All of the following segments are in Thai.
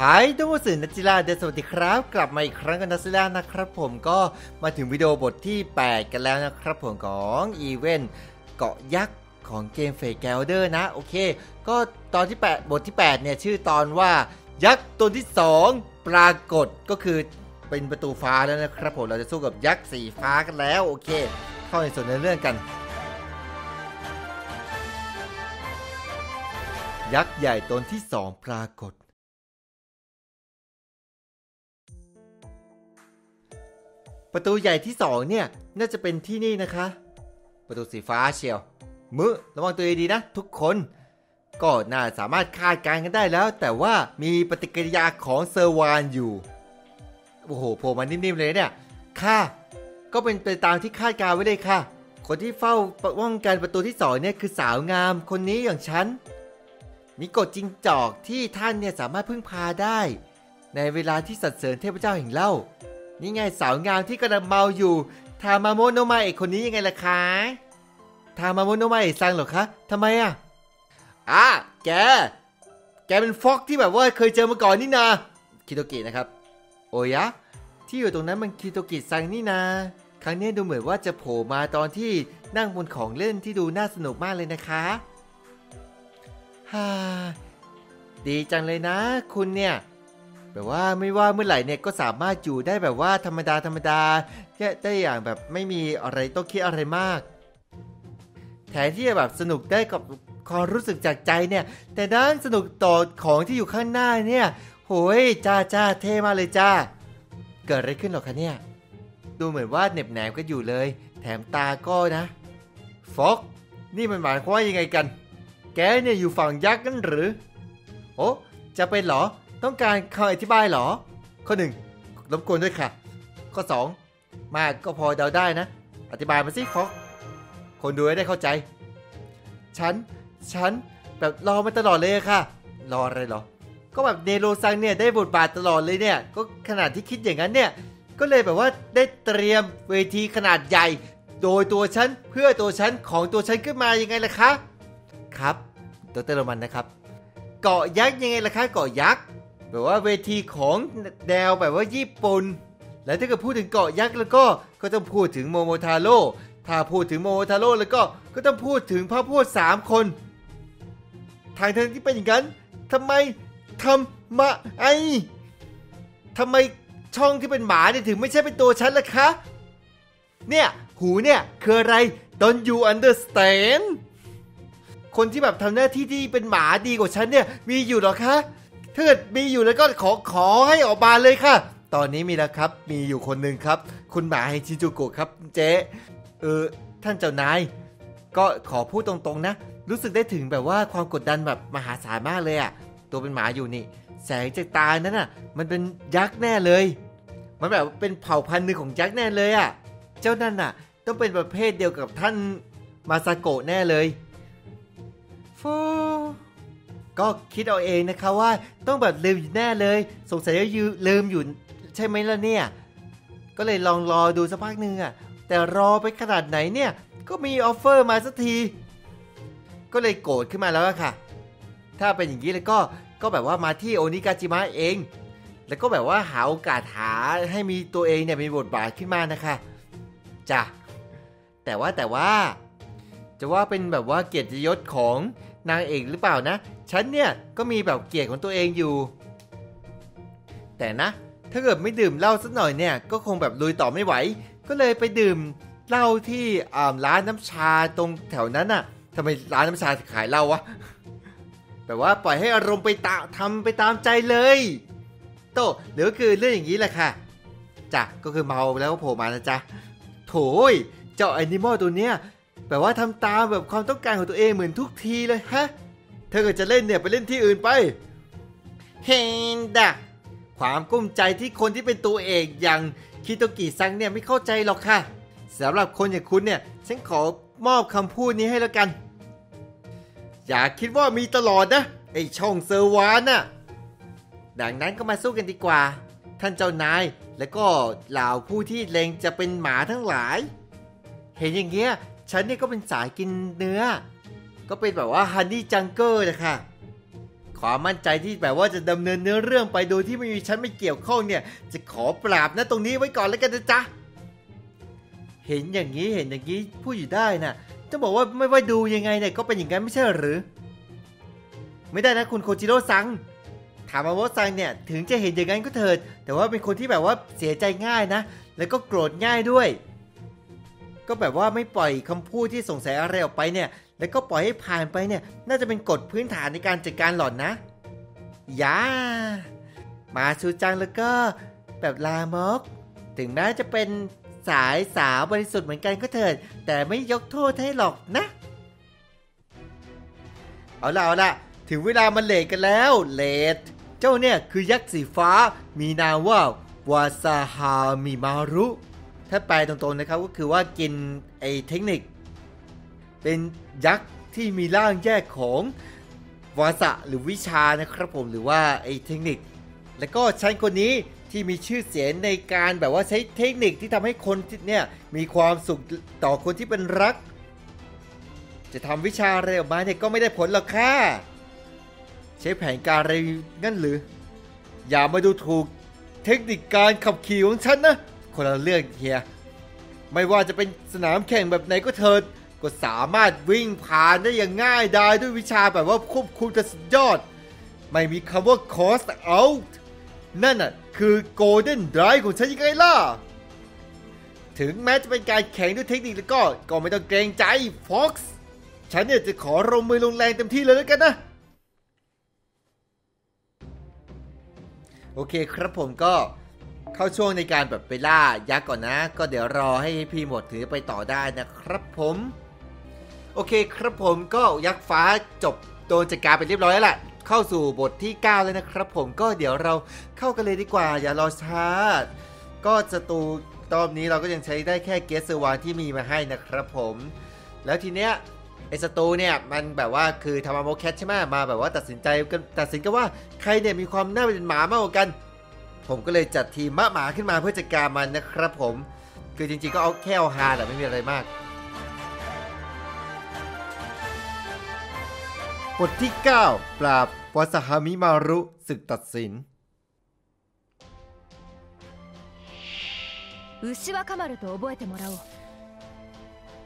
หายทุกคนสื่อนัจิลาเดสวัสดีครับ กลับมาอีกครั้งกันนัจิลานะครับ ผมก็มาถึงวิดีโอบทที่ 8 กันแล้วนะครับผมของอีเวนต์เกาะยักษ์ของเกมเฟกแกลเดอร์นะ โอเค ก็ตอนที่ 8 บทที่ 8 เนี่ยชื่อตอนว่ายักษ์ตัวที่ 2 ปรากฏก็คือเป็นประตูฟ้าแล้วนะครับผมเราจะสู้กับยักษ์สีฟ้ากันแล้ว โอเค เข้าในส่วนในเรื่องกัน ยักษ์ใหญ่ตนที่สองปรากฏ ประตูใหญ่ที่สองเนี่ย น่าจะเป็นที่นี่นะคะ ประตูสีฟ้าเชียว มือระวังตัวดีๆนะ ทุกคน ก็น่าสามารถคาดการณ์กันได้แล้ว แต่ว่ามีปฏิกิริยาของเซอร์วานอยู่ โอ้โหโผล่มานิ่มๆเลยเนี่ย ค่ะ ก็เป็นไปตามที่คาดการณ์ไว้เลยค่ะ คนที่เฝ้าป้องกันประตูที่สองเนี่ยคือสาวงามคนนี้อย่างฉันมีกฎจริงจอกที่ท่านเนี่ยสามารถพึ่งพาได้ ในเวลาที่สรรเสริญเทพเจ้าแห่งเล่า นี่ไงสาวงามที่กำลังเมาอยู่ทามาโมโนมาเอกคนนี้ยังไงล่ะคะทามาโมโนมาเอกซังเหรอคะทำไมอะอะแก แกเป็นฟอกที่แบบว่าเคยเจอมาก่อนนี่นาคิโตกินะครับ โอยะ ที่อยู่ตรงนั้นมันคิโตกิซังนี่นา ครั้งนี้ดูเหมือนว่าจะโผล่มาตอนที่นั่งบนของเล่นที่ดูน่าสนุกมากเลยนะคะฮ่าดีจังเลยนะ คุณเนี่ย แบบว่าไม่ว่าเมื่อไหร่เนี่ยก็สามารถอยู่ได้แบบว่าธรรมดาธรรมดาได้อย่างแบบไม่มีอะไรต้องคิดอะไรมาก แทนที่จะแบบสนุกได้กับความรู้สึกจากใจเนี่ย แต่ด้านสนุกต่อของที่อยู่ข้างหน้าเนี่ยโหยจ้าจ้าเท่มากเลยจ้า เกิดอะไรขึ้นหรอคะเนี่ย ดูเหมือนว่าเหน็บแหนมก็อยู่เลย แถมตาก็นะฟอกนี่มันหมายความว่ายังไงกัน แกเนี่ยอยู่ฝั่งยักษ์กันหรือ โอ้จะเป็นหรอ ต้องการคำอธิบายเหรอ ข้อหนึ่งรบกวนด้วยค่ะ ข้อสองมากก็พอเดาได้นะ อธิบายมาสิฟอกคนดูให้ได้เข้าใจ ฉัน ฉันแบบรอมาตลอดเลยค่ะ รออะไรหรอ ก็แบบเนโรซังเนี่ยได้บทบาทตลอดเลยเนี่ย ก็ขนาดที่คิดอย่างนั้นเนี่ย ก็เลยแบบว่าได้เตรียมเวทีขนาดใหญ่ โดยตัวฉันเพื่อตัวฉันของตัวฉันขึ้นมายังไงล่ะคะ ครับดรโรมันนะครับ เกาะยักษ์ยังไงล่ะคะ เกาะยักษ์ แบบว่าเวทีของแนวแบบว่าญี่ปุ่น แล้วถ้าเกิดพูดถึงเกาะยักษ์แล้วก็ก็ต้องพูดถึงโมโมทาโร่ถ้าพูดถึงโมโมทาโร่แล้วก็ก็ต้องพูดถึงพระพูดสามคน ทางเธอที่เป็นอย่างนั้นทำไมทำมาไอทำไมช่องที่เป็นหมาเนี่ยถึงไม่ใช่เป็นตัวฉันล่ะคะ เนี่ยหูเนี่ยคืออะไร Don't you understand คนที่แบบทำหน้าที่ที่เป็นหมาดีกว่าฉันเนี่ยมีอยู่หรอคะ ถ้าเกิดมีอยู่แล้วก็ขอขอให้ออกมาเลยค่ะ ตอนนี้มีแล้วครับ มีอยู่คนหนึ่งครับ คุณหมาชินจูโกะครับเจ๊เออท่านเจ้านาย ก็ขอพูดตรงๆนะ รู้สึกได้ถึงแบบว่าความกดดันแบบมหาศาลมากเลยอะตัวเป็นหมาอยู่นี่ แสงจากตานั้นอะมันเป็นยักษ์แน่เลย มันแบบเป็นเผ่าพันธุ์หนึ่งของยักษ์แน่เลยอะเจ้านั่นน่ะต้องเป็นประเภทเดียวกับท่านมาซาโกะแน่เลยฟู ก็คิดเอาเองนะคะว่าต้องแบบลืมอยู่แน่เลย สงสัยจะยืลืมอยู่ใช่ไหมล่ะเนี่ย ก็เลยลองรอดูสักพักหนึ่งอะแต่รอไปขนาดไหนเนี่ย ก็มีออฟเฟอร์มาสักที ก็เลยโกรธขึ้นมาแล้วค่ะ ถ้าเป็นอย่างนี้แล้วก็ก็แบบว่ามาที่โอนิกาจิมะเอง แล้วก็แบบว่าหาโอกาสหาให้มีตัวเองเนี่ยมีบทบาทขึ้นมานะคะจ้ะแต่ว่าแต่ว่า จะว่าเป็นแบบว่าเกียรติยศของ นางเอกหรือเปล่านะ ฉันเนี่ยก็มีแบบเกียรติของตัวเองอยู่ แต่นะ ถ้าเกิดไม่ดื่มเหล้าสักหน่อยเนี่ยก็คงแบบลุยต่อไม่ไหว ก็เลยไปดื่มเหล้าที่ร้านน้ำชาตรงแถวนั้นน่ะทำไมร้านน้ำชาขายเหล้าวะแบบว่าปล่อยให้อารมณ์ไปตาทำไปตามใจเลย โตเดี๋ยวคือเรื่องอย่างนี้แหละค่ะจ้ะก็คือเมาแล้วก็โผล่มานะจ๊ะโถยเจ้าแอนิมอลตัวเนี้ย แบบว่าทำตามแบบความต้องการของตัวเองเหมือนทุกทีเลยฮะ เธอเกิดจะเล่นเนี่ยไปเล่นที่อื่นไป เฮนดะความกุ้มใจที่คนที่เป็นตัวเอกอย่างคิโตกิซังเนี่ยไม่เข้าใจหรอกค่ะสำหรับคนอย่างคุณเนี่ยฉันขอมอบคำพูดนี้ให้แล้วกัน อย่าคิดว่ามีตลอดนะ ไอช่องเซอร์วานน่ะ ดังนั้นก็มาสู้กันดีกว่า ท่านเจ้านายและก็เหล่าผู้ที่เลงจะเป็นหมาทั้งหลาย เห็นอย่างเงี้ย ฉันเนี่ยก็เป็นสายกินเนื้อ ก็เป็นแบบว่าฮันนี่จังเกอร์นะคะความมั่นใจที่แบบว่าจะดำเนินเนื้อเรื่องไปโดยที่ไม่มีฉันไม่เกี่ยวข้องเนี่ย จะขอปราบนะตรงนี้ไว้ก่อนแล้วกันนะจ๊ะ เห็นอย่างนี้เห็นอย่างนี้พูดอยู่ได้นะ่ะ จะบอกว่าไม่ว่าดูยังไงเนี่ยก็เป็นอย่างนั้นไม่ใช่หรือ ไม่ได้นะคุณโคจิโร่ซังถามมาว่าซังเนี่ยถึงจะเห็นอย่างนั้นก็เถิด แต่ว่าเป็นคนที่แบบว่าเสียใจง่ายนะ แล้วก็โกรธง่ายด้วย ก็แบบว่าไม่ปล่อยคำพูดที่สงสัยอะไรออกไปเนี่ย แล้วก็ปล่อยให้ผ่านไปเนี่ย น่าจะเป็นกฎพื้นฐานในการจัดการหล่อนนะยามาชูจังแล้วก็แบบลามก ถึงแม้จะเป็นสายสาวบริสุทธิ์เหมือนกันก็เถิด แต่ไม่ยกโทษให้หรอกนะ เอาล่ะเอาละถึงเวลามันเลทกันแล้วเลทเจ้าเนี่ยคือยักษ์สีฟ้ามีนามว่าวาซาฮามิมารุ ถ้าแปลตรงๆนะครับก็คือว่ากินไอเทคนิค เป็นยักษ์ที่มีร่างแยกของวาสะหรือวิชานะครับผมหรือว่าไอเทคนิค แล้วก็ฉันคนนี้ที่มีชื่อเสียงในการแบบว่าใช้เทคนิคที่ทำให้คนที่เนี่ยมีความสุขต่อคนที่เป็นรัก จะทำวิชาอะไรออกมาเนี่ยก็ไม่ได้ผลหรอกค่ะใช้แผนการอะไรงั้นหรือ อย่ามาดูถูกเทคนิคการขับขี่ของฉันนะ คนละเรื่องเฮีย ไม่ว่าจะเป็นสนามแข่งแบบไหนก็เถิด ก็สามารถวิ่งผ่านได้อย่างง่ายดายด้วยวิชาแบบว่าควบคุมจะสุดยอด ไม่มีคำว่า cost out นั่นน่ะคือ golden drive ของฉันยังไงล่ะ ถึงแม้จะเป็นการแข่งด้วยเทคนิคแล้วก็ ก็ไม่ต้องเกรงใจ Fox ฉันเนี่ยจะขอลงมือลงแรงเต็มที่เลยแล้วกันนะ โอเคครับผมก็ เข้าช่วงในการแบบไปล่ายักษ์ก่อนนะ ก็เดี๋ยวรอให้พี่หมดถือไปต่อได้นะครับผม โอเคครับผมก็ยักษ์ฟ้าจบโดนจัดการไปเรียบร้อยแล้วล่ะเข้าสู่บทที่9แล้วนะครับ ผมก็เดี๋ยวเราเข้ากันเลยดีกว่า อย่ารอช้า ก็สตูตอนนี้เราก็ยังใช้ได้แค่เกสเซอร์วานที่มีมาให้นะครับผม แล้วทีเนี้ยไอ้สตูเนี่ยมันแบบว่าคือทำมาโมแคทใช่ไหมมาแบบว่าตัดสินใจกันตัดสินกันว่าใครเนี่ยมีความน่าเป็นหมามากกว่ากัน ผมก็เลยจัดทีมมะหมาขึ้นมาเพื่อจัดการมันนะครับผม คือจริงๆก็เอาแค่เอาฮาแต่ไม่มีอะไรมาก บทที่ 9 ปราบวาสหามิมารุศึกตัดสิน 牛若丸と覚えてもらおう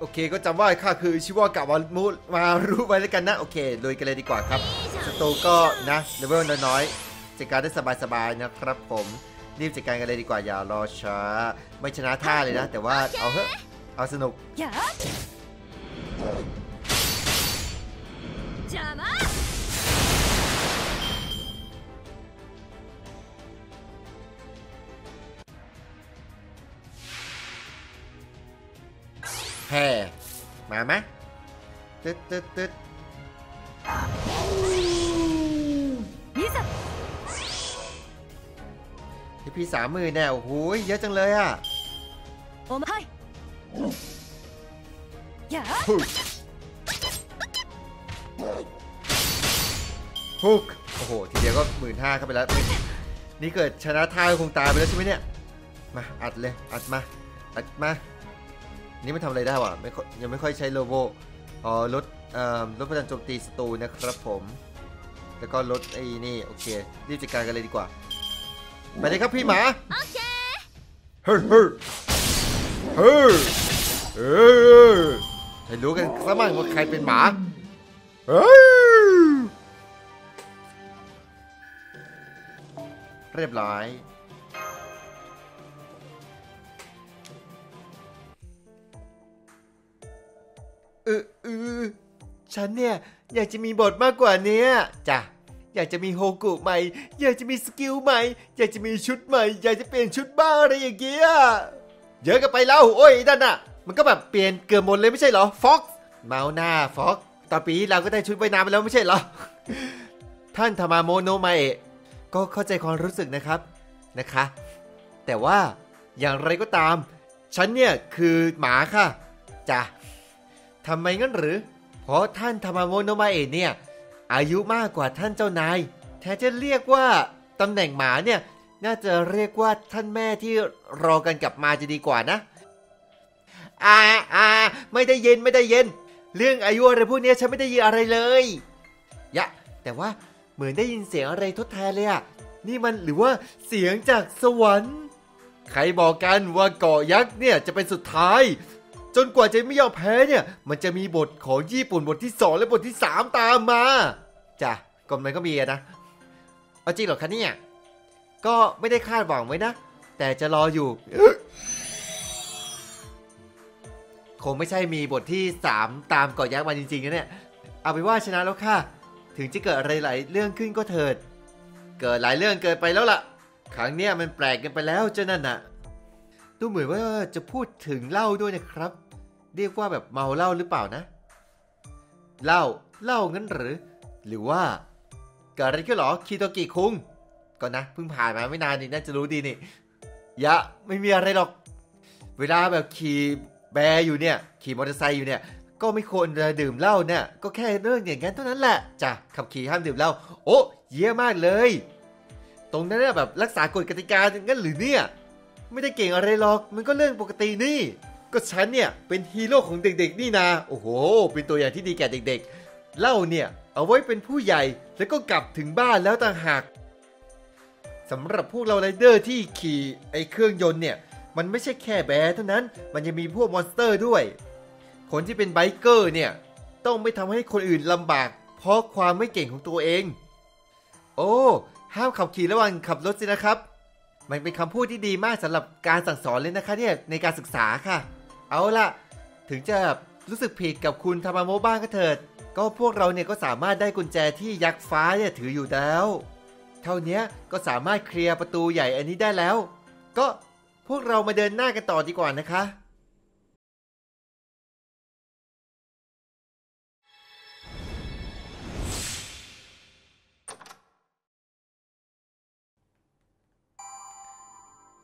โอเคก็จำว่าข้าคือชิวากะวามุมารุไว้แล้วกันนะ โอเคลุยกันเลยดีกว่าครับสตูก็นะเลเวลน้อยๆ จัดการได้สบายๆนะครับผมรีบจัดการกันเลยดีกว่าอย่ารอช้า ไม่ชนะท่าเลยนะ แต่ว่าเอาเฮ้ยเอาสนุกแฮ่มาไหมตึ๊ดตึ๊ดตึ๊ดมิซะ อีพีสามหมื่นแน่โอ้โหเยอะจังเลยอะโอ้ไม่อย่าฮุกโอ้โห ทีเดียวก็หมื่นห้าเข้าไปแล้ว นี่เกิดชนะท่าคงตายไปแล้วใช่ไหมเนี่ย มาอัดเลย อัดมา อัดมา นี่ไม่ทำอะไรได้ว่ะไม่ยังไม่ค่อยใช้โลโวอ๋อลดเอ่อลดปลันโจมตีศัตรูนะครับผม แล้วก็ลดไอ้นี่ โอเค รีบจัดการกันเลยดีกว่า ไปเลยครับพี่หมาเฮ้ยเฮ้ยเฮ้ยเฮ้ยให้รู้กันซะมั่งว่าใครเป็นหมาเเรียบร้อยเออเออฉันเนี่ย อยากจะมีบทมากกว่านี้จ้ะ อยากจะมีโฮกุใหม่ อยากจะมีสกิลใหม่ อยากจะมีชุดใหม่ อยากจะเปลี่ยนชุดบ้าอะไรอย่างเงี้ย เยอะกันไปแล้ว โอ้ยนั่นน่ะ มันก็แบบเปลี่ยนเกือบหมดเลยไม่ใช่เหรอ ฟ็อกเมาหน้า ฟ็อกตอนปีเราก็ได้ชุดว่ายน้ำไปแล้วไม่ใช่เหรอ ท่านธามาโมโนมาเอะก็เข้าใจความรู้สึกนะครับนะคะ แต่ว่าอย่างไรก็ตาม ฉันเนี่ยคือหมาค่ะจ้ะทำไมงั้นหรือ เพราะท่านธามาโมโนมาเอะเนี่ย อายุมากกว่าท่านเจ้านาย แทนจะเรียกว่าตำแหน่งหมาเนี่ย น่าจะเรียกว่าท่านแม่ที่รอกันกลับมาจะดีกว่านะ อ่าอ่าไม่ได้เย็นไม่ได้เย็น เรื่องอายุอะไรพวกนี้ฉันไม่ได้ยินอะไรเลยยะ แต่ว่าเหมือนได้ยินเสียงอะไรทดแทนเลยอะนี่มันหรือว่าเสียงจากสวรรค์ ใครบอกกันว่าเกาะยักษ์เนี่ยจะเป็นสุดท้าย จนกว่าจะไม่ยอมแพ้เนี่ย มันจะมีบทของญี่ปุ่นบทที่ 2 และบทที่ 3 ตามมาจ้ะก็มันก็มีนะเอาจริงเหรอคะเนี่ยก็ไม่ได้คาดหวังไว้นะ แต่จะรออยู่ คงไม่ใช่มีบทที่ 3 ตามเกาะยักษ์มาจริงๆนะเนี่ย เอาไปว่าชนะแล้วค่ะ ถึงจะเกิดอะไรหลายเรื่องขึ้นก็เถิด เกิดหลายเรื่องเกินไปแล้วล่ะ ครั้งเนี้ยมันแปลกกันไปแล้วเจ้านั่นน่ะ ดูเหมือนว่าจะพูดถึงเหล้าด้วยนะครับ เรียกว่าแบบเมาเหล้าหรือเปล่านะเหล้าเหล้างั้นหรือ หรือว่าเกิดอะไรขึ้นหรอคีโตกิคุงก็นะเพิ่งผ่านมาไม่นานนี่น่าจะรู้ดีนี่ยะไม่มีอะไรหรอก เวลาแบบขี่แบร์อยู่เนี่ย ขี่มอเตอร์ไซค์อยู่เนี่ยก็ไม่ควรจะดื่มเหล้าเนี่ยก็แค่เรื่องอย่างนั้นเท่านั้นแหละจ้ะขับขี่ห้ามดื่มเหล้าโอ้เยี่ยมมากเลย ตรงนั้นแบบรักษากฎกติกางั้นหรือเนี่ย ไม่ได้เก่งอะไรหรอก มันก็เรื่องปกตินี่ ก็ฉันเนี่ยเป็นฮีโร่ของเด็กๆ นี่นา โอ้โห เป็นตัวอย่างที่ดีแก่เด็กๆเหล้าเนี่ยเอาไว้เป็นผู้ใหญ่แล้วก็กลับถึงบ้านแล้วต่างหากสำหรับพวกเราไรเดอร์ที่ขี่ไอ้เครื่องยนต์เนี่ย มันไม่ใช่แค่แบร์เท่านั้น มันยังมีพวกมอนสเตอร์ด้วย คนที่เป็นไบเกอร์เนี่ย ต้องไม่ทำให้คนอื่นลำบาก เพราะความไม่เก่งของตัวเอง โอ้ ห้ามขับขี่ระหว่างขับรถสินะครับ มันเป็นคำพูดที่ดีมากสำหรับการสั่งสอนเลยนะคะเนี่ยในการศึกษาค่ะ เอาล่ะ ถึงจะรู้สึกผิดกับคุณทามาโมบ้างก็เถิด ก็พวกเราเนี่ยก็สามารถได้กุญแจที่ยักษ์ฟ้าเนี่ยถืออยู่แล้ว เท่านี้ก็สามารถเคลียร์ประตูใหญ่อันนี้ได้แล้ว ก็พวกเรามาเดินหน้ากันต่อดีกว่านะคะ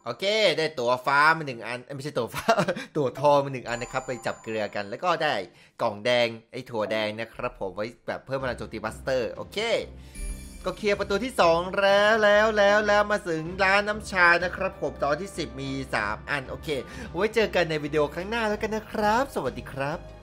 โอเค ได้ตั๋วฟ้ามาหนึ่งอัน ไม่ใช่ตั๋วฟ้า ตั๋วทองมาหนึ่งอันนะครับ ไปจับเกลือกัน แล้วก็ได้กล่องแดง ไอ้ถั่วแดงนะครับ ผมไว้แบบเพิ่มพลังโจมตีบัสเตอร์ โอเค ก็เคลียร์ประตูที่ 2 แล้วแล้วแล้วแล้วมาถึงร้านน้ำชานะครับ ผมตอนที่ 10 มี 3 อัน โอเค ไว้เจอกันในวิดีโอครั้งหน้าแล้วกันนะครับ สวัสดีครับ